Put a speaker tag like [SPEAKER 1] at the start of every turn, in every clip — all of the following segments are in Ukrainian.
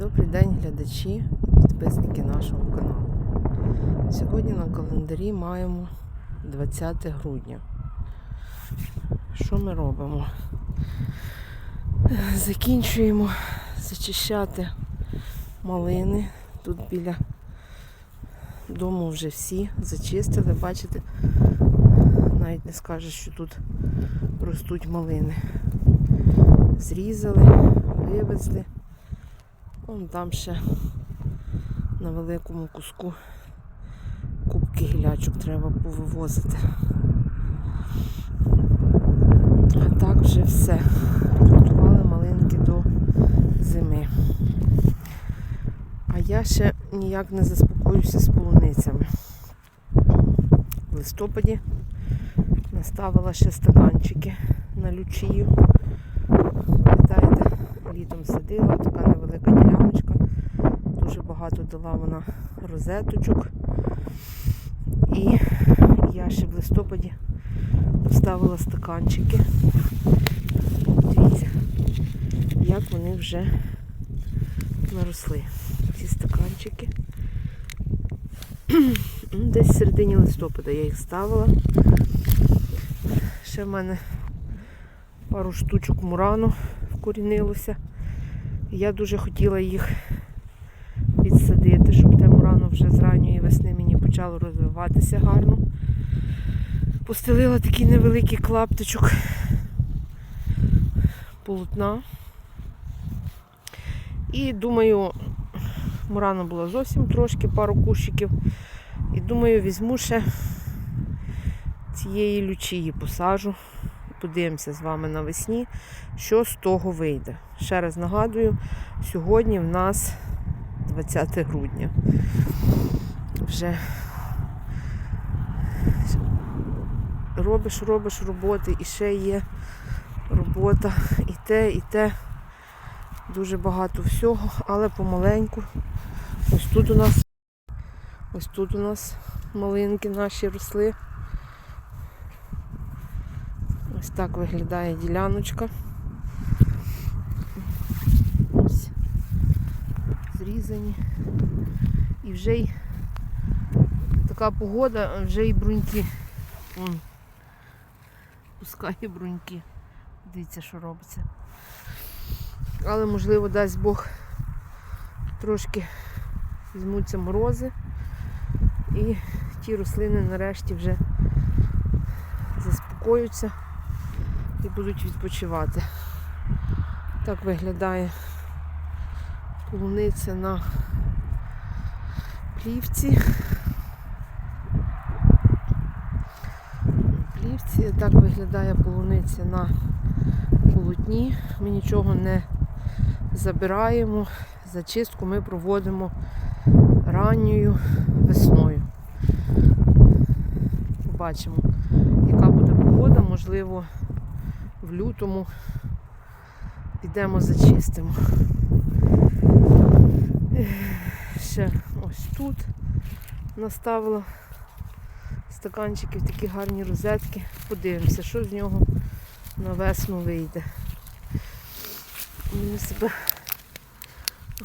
[SPEAKER 1] Добрий день, глядачі, підписники нашого каналу. Сьогодні на календарі маємо 20 грудня. Що ми робимо? Закінчуємо зачищати малини. Тут біля дому вже всі зачистили. Бачите, навіть не скажеш, що тут ростуть малини. Зрізали, вивезли. Вон там ще на великому куску кубки гілячок треба повивозити. А так вже все. Готували малинки до зими. А я ще ніяк не заспокоюся з полуницями. В листопаді наставила ще стаканчики на лючію. Літом садила, така невелика діляночка. Дуже багато дала вона розеточок. І я ще в листопаді поставила стаканчики. Дивіться, як вони вже наросли. Ці стаканчики. Десь в середині листопада я їх ставила. Ще в мене пару штучок мурану вкорінилося. Я дуже хотіла їх відсадити, щоб те мурано вже з ранньої весни мені почало розвиватися гарно. Постелила такий невеликий клаптичок полотна. І думаю, мурано було зовсім трошки, пару кущиків. І думаю, візьму ще цієї лючії посажу. Подивимося з вами навесні, що з того вийде. Ще раз нагадую, сьогодні в нас 20 грудня. Вже робиш, робиш роботи і ще є робота, і те, і те. Дуже багато всього, але помаленьку. Ось тут у нас, ось тут у нас малинки наші росли. Ось так виглядає діляночка. Ось зрізані. І вже й така погода, вже й бруньки. Вон, пускає бруньки. Дивіться, що робиться. Але можливо дасть Бог трошки візьмуться морози і ті рослини нарешті вже заспокоються і будуть відпочивати. Так виглядає полуниця на плівці. Плівці. Так виглядає полуниця на полотні. Ми нічого не забираємо. Зачистку ми проводимо ранньою весною. Побачимо, яка буде погода, можливо, в лютому підемо зачистимо. Ще ось тут наставила стаканчики, такі гарні розетки. Подивимося, що з нього на весну вийде. Вони себе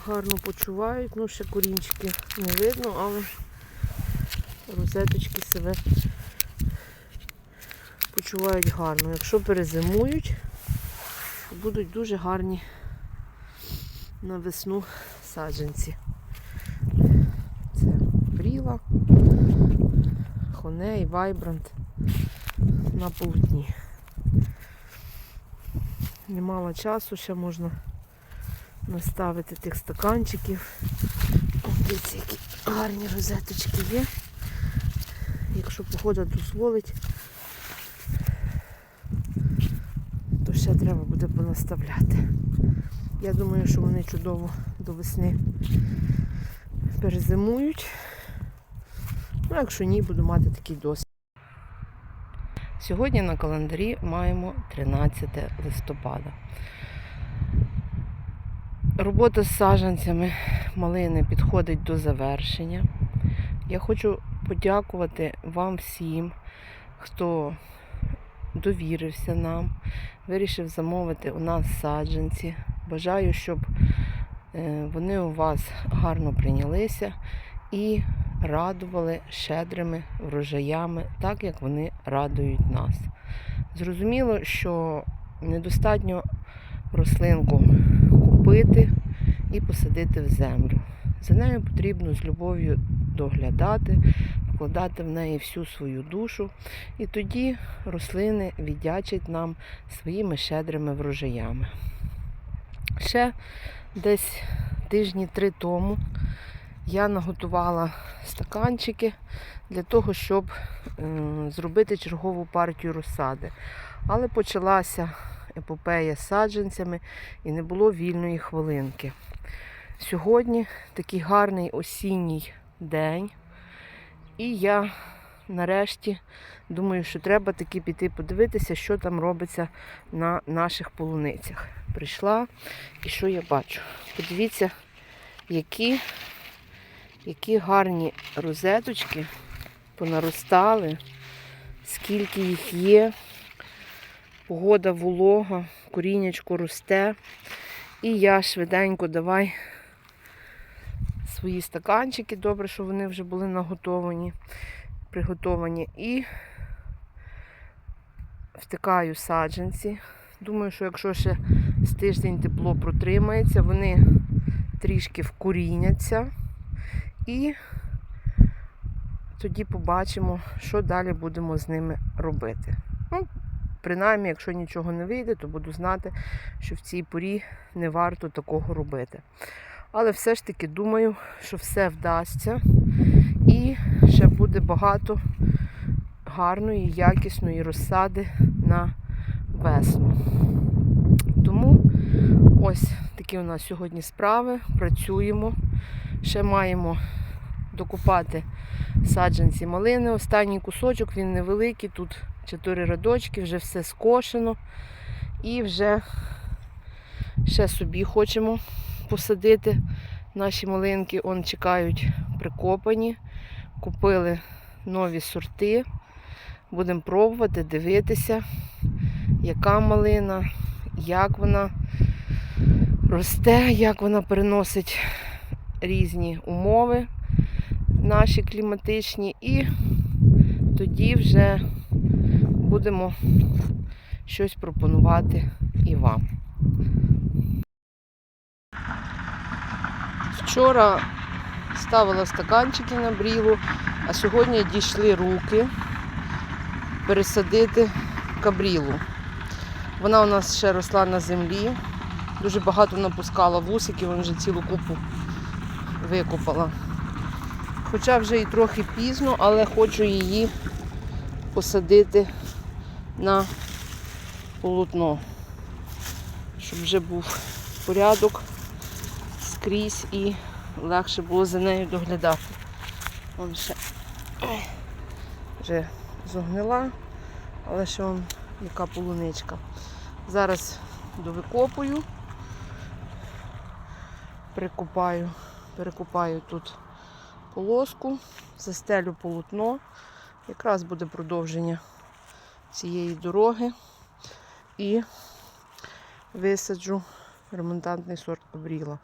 [SPEAKER 1] гарно почувають, ну ще корінчики не видно, але розеточки себе почувають гарно. Якщо перезимують, то будуть дуже гарні на весну саджанці. Це бріла, хоне і вайбрант на полотні. Немало часу, ще можна наставити тих стаканчиків. Дивіться, які гарні розеточки є. Якщо погода дозволить, то ще треба буде понаставляти. Я думаю, що вони чудово до весни перезимують. Ну, якщо ні, буду мати такий досвід. Сьогодні на календарі маємо 13 листопада. Робота з саджанцями малини підходить до завершення. Я хочу подякувати вам всім, хто довірився нам, вирішив замовити у нас саджанці. Бажаю, щоб е, вони у вас гарно прийнялися і радували щедрими врожаями, так як вони радують нас. Зрозуміло, що недостатньо рослинку купити і посадити в землю. За нею потрібно з любов'ю доглядати, вкладати в неї всю свою душу, і тоді рослини віддячать нам своїми щедрими врожаями. Ще десь тижні три тому я наготувала стаканчики для того, щоб е, зробити чергову партію розсади. Але почалася епопея з саджанцями і не було вільної хвилинки. Сьогодні такий гарний осінній день, і я нарешті думаю, що треба таки піти подивитися, що там робиться на наших полуницях. Прийшла і що я бачу? Подивіться, які, які гарні розеточки понаростали, скільки їх є. Погода волога, коріннячко росте. І я швиденько давай свої стаканчики, добре, що вони вже були наготовані, приготовані. І втикаю саджанці. Думаю, що якщо ще з тиждень тепло протримається, вони трішки вкоріняться. І тоді побачимо, що далі будемо з ними робити. Ну, принаймні, якщо нічого не вийде, то буду знати, що в цій порі не варто такого робити. Але все ж таки думаю, що все вдасться і ще буде багато гарної, якісної розсади на весну. Тому ось такі у нас сьогодні справи. Працюємо. Ще маємо докупати саджанці малини. Останній кусочок, він невеликий, тут чотири рядочки, вже все скошено. І вже ще собі хочемо посадити наші малинки. Он чекають прикопані. Купили нові сорти. Будемо пробувати, дивитися, яка малина, як вона росте, як вона переносить різні умови наші кліматичні, і тоді вже будемо щось пропонувати і вам. Вчора ставила стаканчики на брілу, а сьогодні дійшли руки пересадити кабрілу. Вона у нас ще росла на землі. Дуже багато напускала вусиків, вона вже цілу купу викопала. Хоча вже і трохи пізно, але хочу її посадити на полотно, щоб вже був порядок скрізь і легше було за нею доглядати. Вон ще вже зогнила, але ще вон яка полуничка. Зараз довикопую, прикопаю, перекопаю тут полоску, застелю полотно. Якраз буде продовження цієї дороги і висаджу ремонтантний сорт кабріла.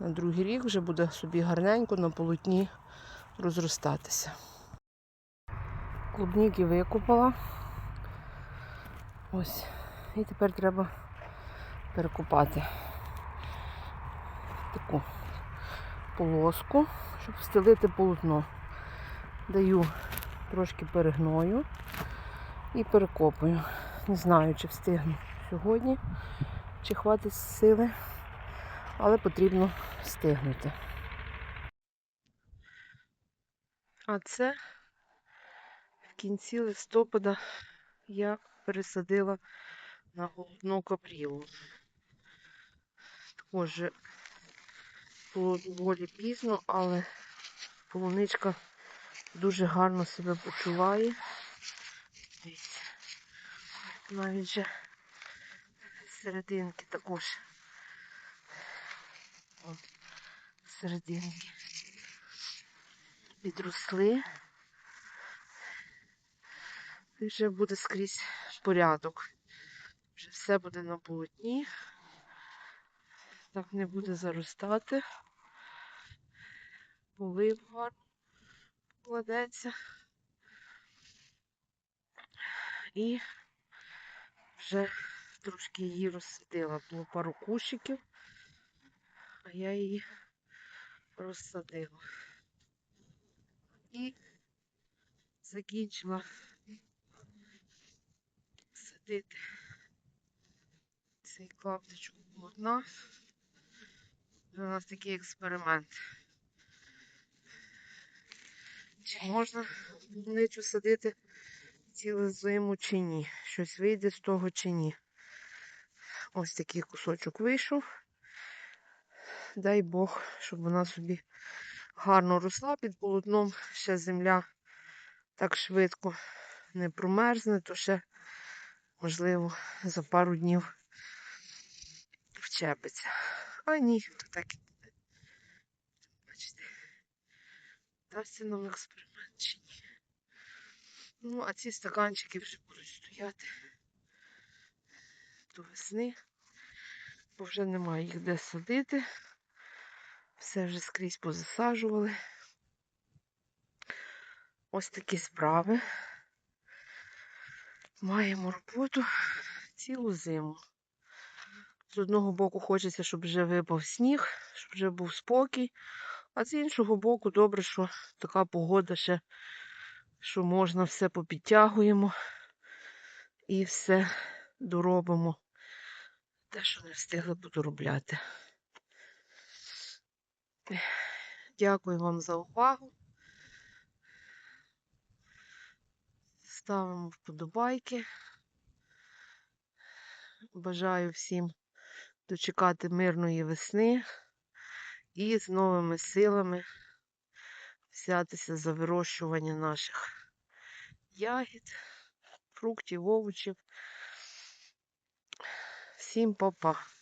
[SPEAKER 1] На другий рік вже буде собі гарненько на полотні розростатися. Клубніки викопала. Ось. І тепер треба перекопати таку полоску, щоб встелити полотно. Даю трошки перегною і перекопую. Не знаю, чи встигну сьогодні, чи хватить сили, але потрібно встигнути. А це в кінці листопада я пересадила на головну капрілу. Також було доволі пізно, але полуничка дуже гарно себе почуває. Дивіться, навіть вже серединки також. От, серединки підросли. І вже буде скрізь порядок. Вже все буде на полотні. так не буде заростати. Полив гарно кладеться. І вже трошки її розсадила. Було пару кущиків, а я її розсадила. І закінчила садити цей клаптичок полотна. У нас такий експеримент. Чи можна полуницю садити цілу зиму чи ні? Щось вийде з того чи ні. Ось такий кусочок вийшов. Дай Бог, щоб вона собі гарно росла під полотном. Ще земля так швидко не промерзне, то ще, можливо, за пару днів вчепиться. А ні, то так і буде. Бачите, дасться нам експеримент чи ні. Ну, а ці стаканчики вже будуть стояти до весни, бо вже немає їх де садити. Все вже скрізь позасаджували. Ось такі справи. Маємо роботу цілу зиму. З одного боку хочеться, щоб вже випав сніг, щоб вже був спокій. А з іншого боку, добре, що така погода ще, що можна все попідтягуємо і все доробимо. Те, що не встигли подоробляти. Дякую вам за увагу. Ставимо вподобайки. Бажаю всім дочекати мирної весни і з новими силами взятися за вирощування наших ягід, фруктів, овочів. Всім па-па!